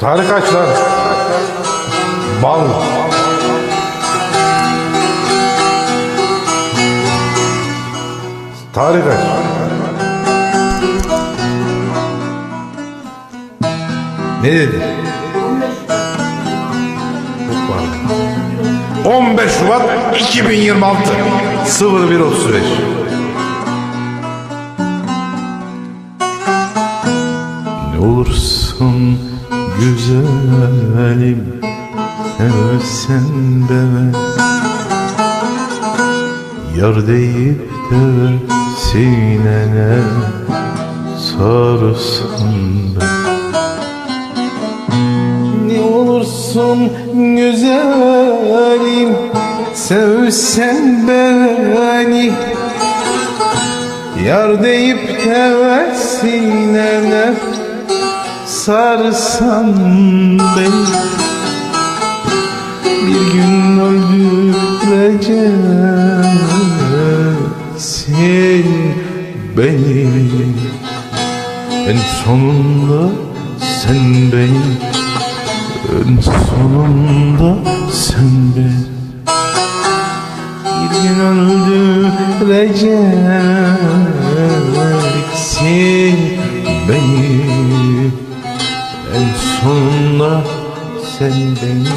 Tarık aç lan. Bal. Tarık aç. Ne dedi? 15 Şubat 2026 0135 Ne olursun güzelim Sevsen de Yar deyip de sinene Sarsan da Ne olursun güzelim Sevsen beni. Yar deyip de sinene sarsan beni. Bir gün öldüreceksin beni. En sonunda sen beni. En sonunda sen beni. Bir gün öldüreceksin beni. En sonunda sen beni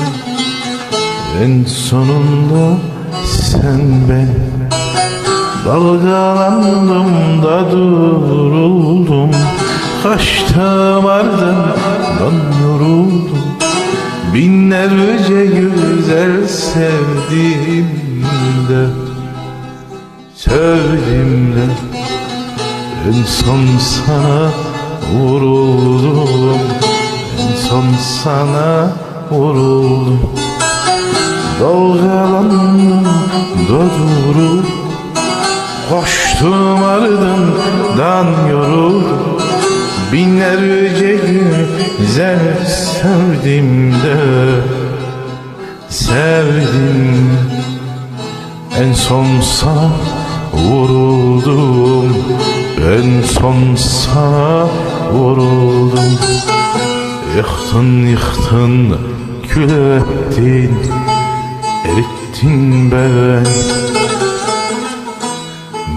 En sonunda sen beni Dalgalandım da duruldum Kaçtım ardından yoruldum. Binlerce güzel sevdim de Sevdim de En son sana vuruldum Son sana vuruldum. Dalgalandım da durup Koştum ardından yoruldum. Binlerce güzel sevdim de Sevdim. En son sana vuruldum. En son sana vuruldum Yıktın yıktın kül ettin Erittin beni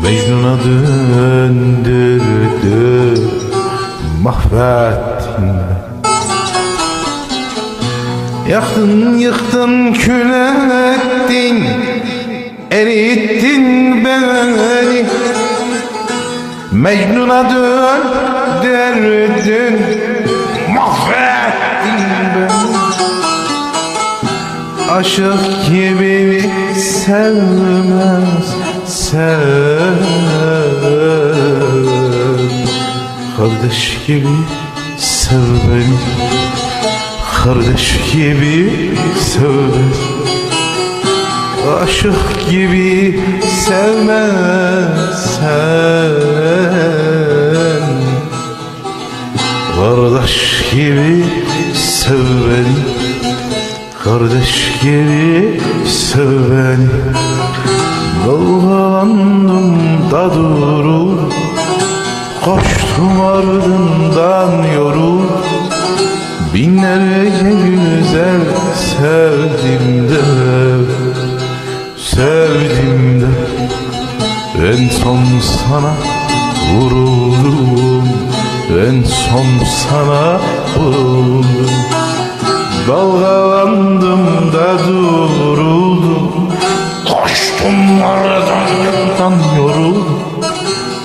Mecnun'a döndürdü Mahvettin Yaktın yıktın kül ettin Erittin beni. Mecnun'a döndürdün Aşık gibi sevmez sev Kardeş gibi sev beni. Kardeş gibi sev beni. Aşık gibi sevmezsen Kardeş gibi sev beni Kardeş gibi sev beni Dalgalandım da durur. Koştum ardından yorul. Binlerce güzel sevdim de Sevdim de. En son sana vuruldum En son sana vuruldum. Dalgalandım da duruldum Koştum aradan yoruldum.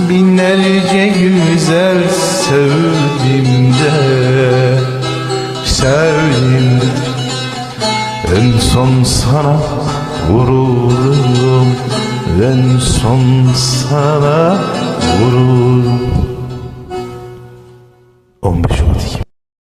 Binlerce güzel sevdim de Sevdim de. En son sana vuruldum En son sana vuruldum